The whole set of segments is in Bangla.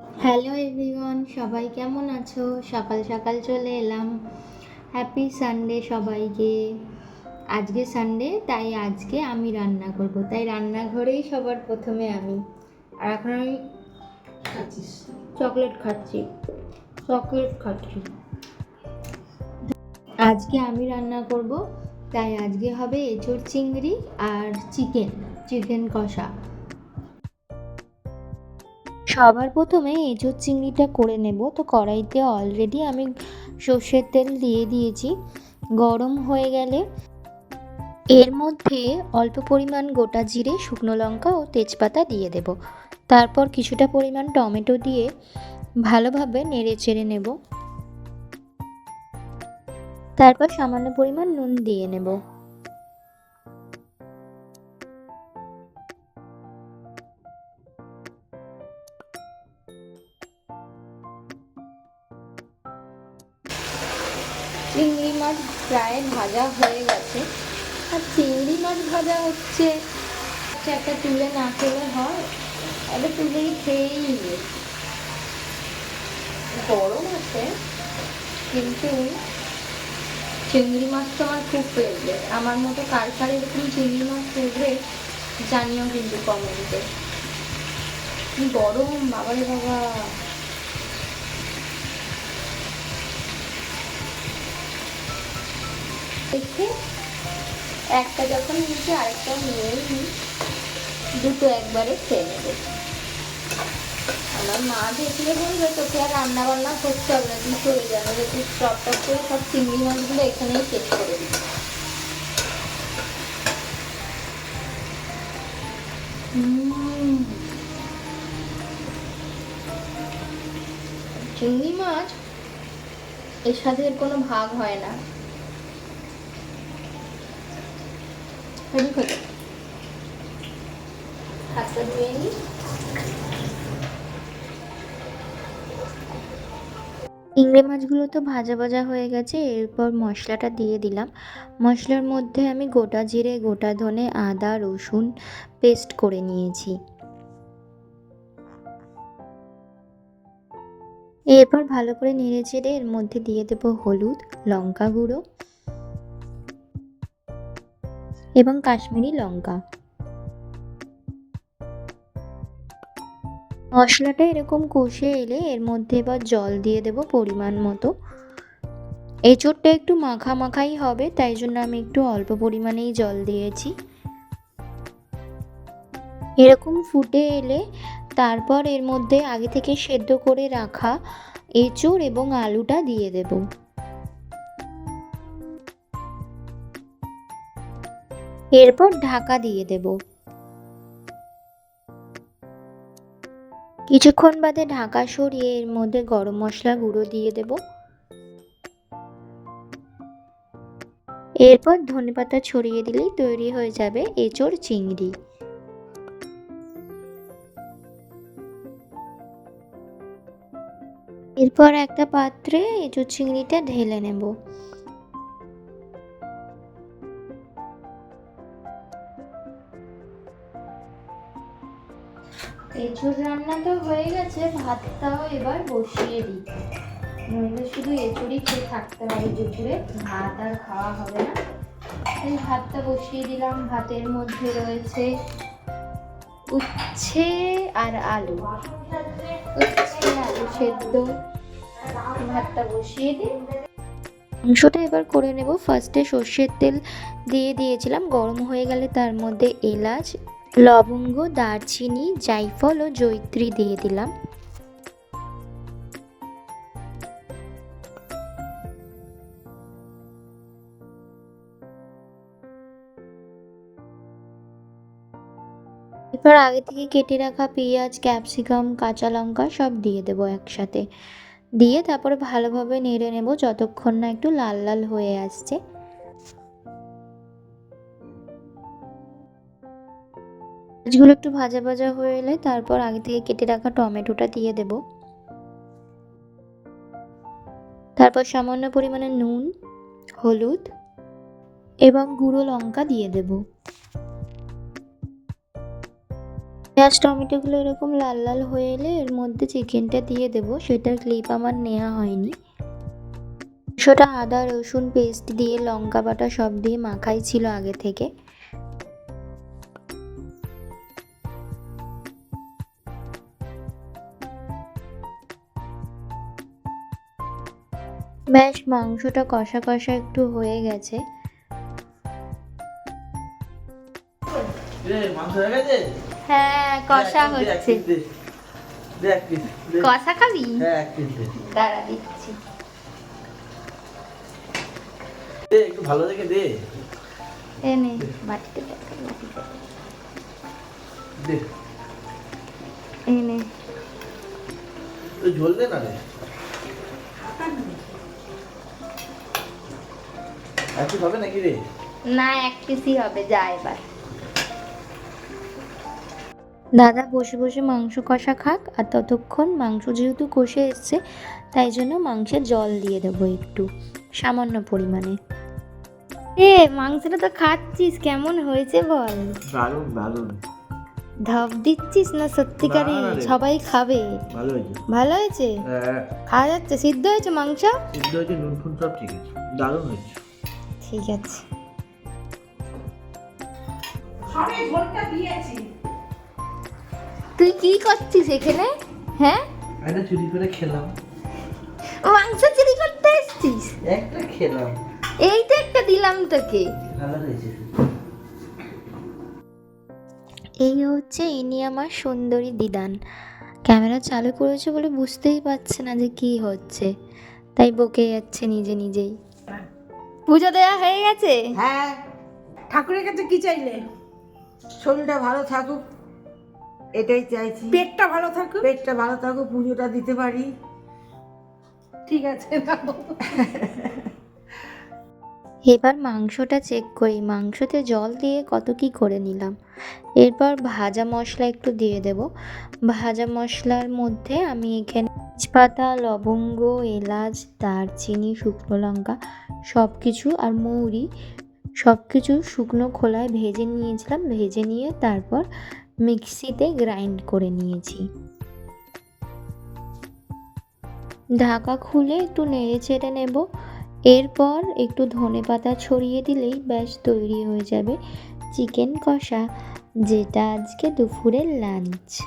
হ্যালো এভরিওয়ান সবাই কেমন আছো? সকাল সকাল চলে এলাম। হ্যাপি সানডে সবাইকে। আজকে সানডে তাই আজকে আমি রান্না করব। তাই রান্নাঘরেই সবার প্রথমে আমি। আর এখন আমি চকলেট খাচ্ছি। চকলেট খাচ্ছি। আজকে আমি রান্না করব। তাই আজকে হবে এঁচোড় চিংড়ি আর চিকেন। চিকেন কষা। সবার প্রথমে এঁচোড় চিংড়িটা করে নেব। তো কড়াইতে অলরেডি আমি সর্ষের তেল দিয়ে দিয়েছি। গরম হয়ে গেলে এর মধ্যে অল্প পরিমাণ গোটা জিরে, শুকনো লঙ্কা ও তেজপাতা দিয়ে দেব। তারপর কিছুটা পরিমাণ টমেটো দিয়ে ভালোভাবে নেড়ে চেড়ে নেব। তারপর সামান্য পরিমাণ নুন দিয়ে নেব। চিংড়ি মাছ প্রায় ভাজা হয়ে গেছে। আর চিংড়ি মাছ ভাজা হচ্ছে হচ্ছে একটা তুলে না খেলে হয়। একটা তুলেই খেয়েই গরম আছে, কিন্তু চিংড়ি মাছ তো আমার খুব ফেভারেট আমার মতো কার কার এরকম চিংড়ি মাছ ফেভারেট জানিও কিন্তু কমেন্টে গরম, বাবারে বাবা। দেখে একটা যখন নিচে আরেকটা নিয়ে দুটো একবারে খেয়ে নেবে। আমার মা দেখলে বলবে, তোকে আর রান্না বান্না করতে হবে না, তুই চলে যাবে যে তুই টপ টপ করে সব চিংড়ি মাছগুলো এখানেই শেষ করে দিবি। চিংড়ি মাছ এর সাথে কোনো ভাগ হয় না। হেভি খেতে হাতটা ধুয়ে নিই চিংড়ি মাছগুলো তো ভাজা ভাজা হয়ে গেছে এরপর মশলাটা দিয়ে দিলাম। মশলার মধ্যে আমি গোটা জিরে গোটা ধনে আদা রসুন পেস্ট করে নিয়েছি। এরপর ভালো করে নেড়ে চেড়ে এর মধ্যে দিয়ে দেবো হলুদ লঙ্কা গুঁড়ো। এবং কাশ্মীরি লঙ্কা। মশলাটা এরকম কষে এলে এর মধ্যে এবার জল দিয়ে দেব পরিমাণ মতো। এঁচোড়টা একটু মাখা মাখাই হবে, তাই জন্য আমি একটু অল্প পরিমাণেই জল দিয়েছি। এরকম ফুটে এলে তারপর এর মধ্যে আগে থেকে সেদ্ধ করে রাখা এঁচোড় এবং আলুটা দিয়ে দেব। এরপর ঢাকা দিয়ে দেব। কিছুক্ষণ বাদে ঢাকা সরিয়ে এর মধ্যে গরম মশলা গুঁড়ো দিয়ে দেব। এরপর ধনেপাতা ছড়িয়ে দিলেই তৈরি হয়ে যাবে এঁচোড় চিংড়ি। এরপর একটা পাত্রে এঁচোড় চিংড়িটা ঢেলে নেব। এঁচোড় রান্না তো হয়ে গেছে, ভাতটাও এবার বসিয়ে দিই। নইলে শুধু এঁচড়ই খেয়ে থাকতে হবে দুপুরে, ভাত আর খাওয়া হবে না। এই ভাতটা বসিয়ে দিলাম, ভাতের মধ্যে রয়েছে উচ্ছে আর আলু। উচ্ছে, আলু সেদ্ধ। ভাতটা বসিয়ে দিই। মাংসটা এবার করে নেব। ফার্স্টে সর্ষের তেল দিয়ে দিয়েছিলাম, গরম হয়ে গেলে তার মধ্যে এলাচ লবঙ্গ, দারচিনি, জায়ফল ও জৈত্রী দিয়ে দিলাম। এবার আগে থেকে কেটে রাখা পেঁয়াজ, ক্যাপসিকাম, কাঁচা লঙ্কা সব দিয়ে দেবো একসাথে। দিয়ে তারপরে ভালোভাবে নেড়ে নেব, যতক্ষণ না একটু লাল লাল হয়ে আসছে। মাছগুলো একটু ভাজা ভাজা হয়ে এলে তারপর আগে থেকে কেটে রাখা টমেটোটা দিয়ে দেব। তারপর সামান্য পরিমাণে নুন, হলুদ এবং গুঁড়ো লঙ্কা দিয়ে দেব। পেঁয়াজ, টমেটোগুলো এরকম লাল লাল হয়ে এলে এর মধ্যে চিকেনটা দিয়ে দেবো, সেটার ক্লিপ আমার নেওয়া হয়নি। মাংসটা আদা, রসুন, পেস্ট দিয়ে লঙ্কা বাটা সব দিয়ে মাখাই ছিল আগে থেকে। ব্যাস মাংসটা কষা কষা একটু হয়ে গেছে। হয়ে কষা হচ্ছে। কষা খাবি? হ্যাঁ। দাঁড়া দিচ্ছি। একটু ভালো দেখে দে। এনে বাটিতে দেখ, দে। এনে তুই ঝোল দে না রে? হবে নাকি রে? না এক পিসই হবে যা এবার। দাদা বসে বসে মাংস কষা খাক আর ততক্ষণ মাংস যেহেতু কষে এসছে তাই জন্য মাংসে জল দিয়ে দেবো একটু সামান্য পরিমাণে। এ মাংসটা তো খাচ্ছিস কেমন হয়েছে বল? দারুণ দারুণ। ধপ দিচ্ছিস না সত্যিকারে? সবাই খাবে। ভালো হয়েছে। ভালো হয়েছে? হ্যাঁ। খাওয়া যাচ্ছে সিদ্ধ হয়েছে মাংস? সিদ্ধ হয়েছে নুন ফুন সব ঠিক আছে। দারুণ হয়েছে। ঠিক আছে। তুই কি করছিস এখানে? হ্যাঁ? একটা চুরি করে খেলাম। মাংস চুরি করতে এসছিস? একটা খেলাম। এই তো একটা দিলাম তোকে। ভালো হয়েছে। এই হচ্ছে ইনি আমার সুন্দরী দিদান। ক্যামেরা চালু করেছে বলে বুঝতেই পারছে না যে কি হচ্ছে। তাই বকে যাচ্ছে নিজে নিজেই। পুজো দেওয়া হয়ে গেছে? হ্যাঁ। ঠাকুরের কাছে কি চাইলে? শরীরটা ভালো থাকুক এটাই চাইছি। পেটটা ভালো থাকুক? পেটটা ভালো থাকুক পুজোটা দিতে পারি। ঠিক আছে। এবার মাংসটা চেক করি। মাংসতে জল দিয়ে কত কি করে নিলাম? এরপর ভাজা মশলা একটু দিয়ে দেব। ভাজা মশলার মধ্যে আমি এখানে তেজপাতা, লবঙ্গ, এলাচ, দারচিনি, শুকনো লঙ্কা সব কিছু আর মৌরি সব কিছু শুকনো খোলায় ভেজে নিয়েছিলাম। ভেজে নিয়ে তারপর মিক্সিতে গ্রাইন্ড করে নিয়েছি। ঢাকা খুলে একটু নেড়ে চেড়ে নেব। এরপর একটু ধনে পাতা ছড়িয়ে দিলেই ব্যাস তৈরি হয়ে যাবে চিকেন কষা, যেটা আজকে দুপুরের লাঞ্চ।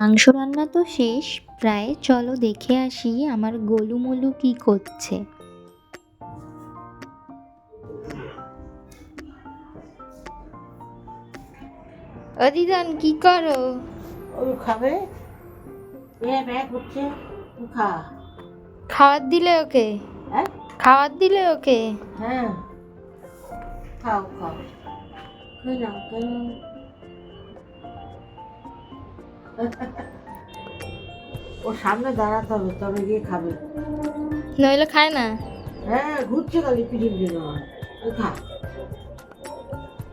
মাংস রান্না তো শেষ, প্রায় চলো দেখে আসি আমার গোলুমলু কি করছে। অদিদান, কি করো? ওই খাবে? হ্যাঁ তুই খা। খাবার দিলে ওকে? হ্যাঁ? খাবার দিলে ওকে? হ্যাঁ। খাও খাও। খেয়ে নাও ওর সামনে দাঁড়াতে হবে তবে গিয়ে খাবে। নইলে খায় না? হ্যাঁ ঘুরছে খালি পিঠির জন্য খা।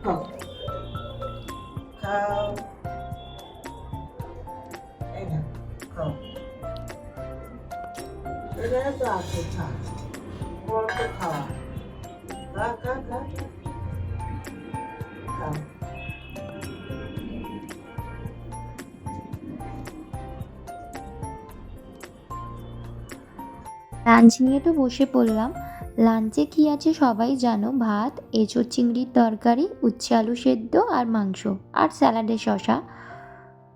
খাও। লাঞ্চ নিয়ে তো বসে পড়লাম। লাঞ্চে কি আছে সবাই জানো? ভাত, এঁচোড় চিংড়ির তরকারি, উচ্ছে আলু সেদ্ধ আর মাংস আর স্যালাডে শশা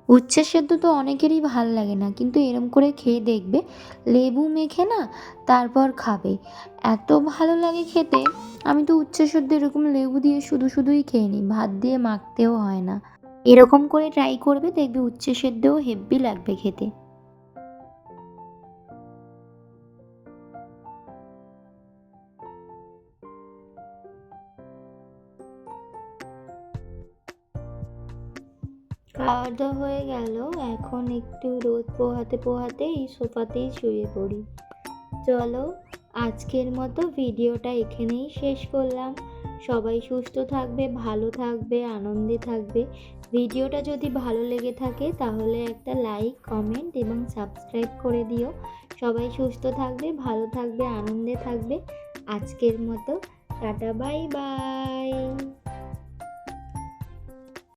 উচ্ছে সেদ্ধ তো অনেকেরই ভালো লাগে না, কিন্তু এরম করে খেয়ে দেখবে। লেবু মেখে না, তারপর খাবে। এত ভালো লাগে খেতে, আমি তো উচ্ছে সেদ্ধ এরকম লেবু দিয়ে শুধু শুধুই খেয়ে নিই, ভাত দিয়ে মাখতেও হয় না। এরকম করে ট্রাই করবে, দেখবে উচ্ছে সেদ্ধও হেব্বি লাগবে খেতে। খাওয়া দাওয়া হয়ে গেল। এখন একটু রোদ পোহাতে পোহাতে এই সোফাতেই শুয়ে পড়ি। চলো, আজকের মতো ভিডিওটা এখানেই শেষ করলাম। সবাই সুস্থ থাকবে, ভালো থাকবে, আনন্দে থাকবে। ভিডিওটা যদি ভালো লেগে থাকে, তাহলে একটা লাইক, কমেন্ট এবং সাবস্ক্রাইব করে দিও। সবাই সুস্থ থাকবে, ভালো থাকবে, আনন্দে থাকবে। আজকের মতো, টাটা, বাই বাই।